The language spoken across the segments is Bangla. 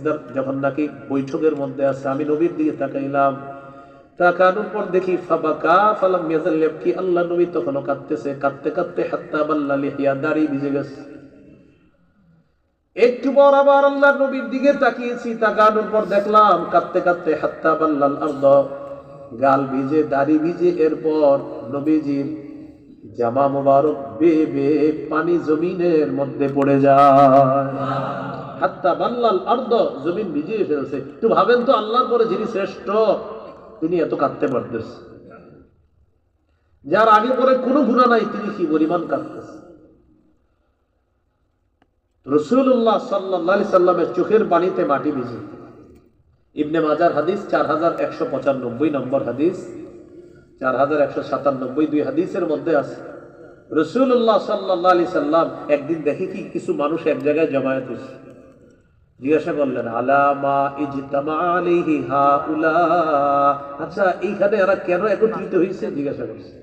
সিজদার যখন নাকি বৈঠকের মধ্যে আছে, আমি নবীর দিকে তাকাইলাম। তাকানোর পর দেখি, ফাবাকা ফালাম ইয়াজাল ইয়াবকি আল্লাহ নবী তখনও কাঁদতেছে, কাঁদতে কাঁদতে হাত্তা বাল্লা লিহিয়া দাড়ি ভিজে গেছে। একটু পর আবার আল্লাহ নবীর দিকে তাকিয়েছি, তাকানোর পর দেখলাম, কাঁদতে কাঁদতে হাত্তা বাল্লাল আর্দ, গাল ভিজে, দাড়ি ভিজে, এরপর নবীজির জামা মোবারক বে বে পানি জমিনের মধ্যে পড়ে যায়। হাত্তা বাল্লাল আর্দ, জমিন ভিজিয়ে ফেলছে। একটু ভাবেন তো, আল্লাহর পরে যিনি শ্রেষ্ঠ, তিনি এত কাঁদতে পারতেছে। যার আগে পরে কোনো গুণা নাই, তিনি কি পরিমাণ কাঁদতেছে? রসুল্লাহ সাল্লাহ সাল্লামের চোখের পানিতে মাটি ভিজে। ইবনে মাজার হাদিস, চার হাজার একশো পঁচানব্বই নম্বর হাদিস, চার হাজার একশো সাতানব্বই দুই হাদিসের মধ্যে আছে। রসুল্লাহ সাল্লাহ আলি সাল্লাম একদিন দেখি কি, কিছু মানুষ এক জায়গায় জমায়েত হয়েছে। জিজ্ঞাসা করলেন আলামা হাউলা? আচ্ছা এইখানে এরা কেন একত্রিত হয়েছে জিজ্ঞাসা করছে।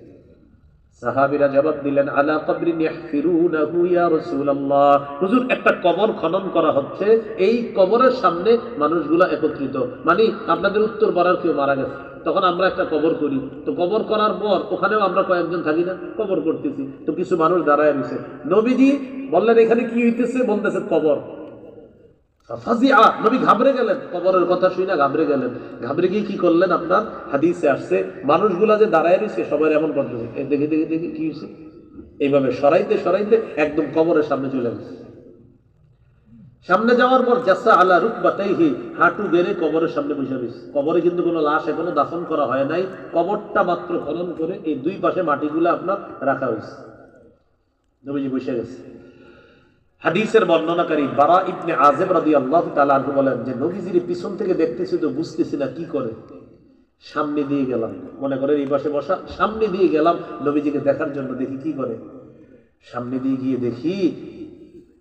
সাহাবীরা জবাব দিলেন, আলা ইয়া রাসূলুল্লাহ। হুজুর, একটা কবর খনন করা হচ্ছে, এই কবরের সামনে মানুষগুলা একত্রিত। মানে আপনাদের উত্তর পাড়ার কেউ মারা গেছে। তখন আমরা একটা কবর করি। তো কবর করার পর ওখানেও আমরা কয়েকজন থাকি না, কবর করতেছি। তো কিছু মানুষ দাঁড়ায় রয়েছে। নবীজি বললেন, এখানে কি হইতেছে? বলতেছে, কবর। গেলেন, কবরের কথা গেলেন। গিয়ে কি করলেন আপনার? মানুষগুলা যে দাঁড়ায় এমন সামনে যাওয়ার পর জাসা আলা রুকবাতাইহি, হাঁটু বেড়ে কবরের সামনে বসে রয়েছে। কবরে কিন্তু কোনো লাশ এখনও দাফন করা হয় নাই। কবরটা মাত্র খনন করে এই দুই পাশে মাটিগুলো আপনার রাখা হয়েছে। বসে গেছে। হাদিসের বর্ণনাকারী বারা ইবনে আজেব রাদি আল্লাহ তালু বলেন যে, নবীজির পিছন থেকে দেখতেছি তো বুঝতেছি না কি করে। সামনে দিয়ে গেলাম। মনে করেন এই পাশে বসা, সামনে দিয়ে গেলাম, নবীজিকে দেখার জন্য দেখি কি করে। সামনে দিয়ে গিয়ে দেখি,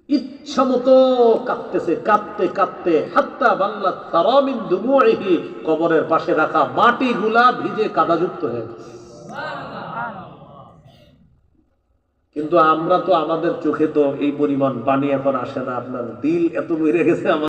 ইচ্ছা মতো কাঁদতেছে কাঁদতে কাঁদতে হাত্তা বাল্লা তারামিন দুমুইহি, কবরের পাশে রাখা মাটিগুলা ভিজে কাদাযুক্ত হয়ে গেছে। কিন্তু আমরা তো আমাদের চোখে তো এই পরিমাণ পানি এখন আসে না। আপনার দিল এত বেড়ে গেছে আমার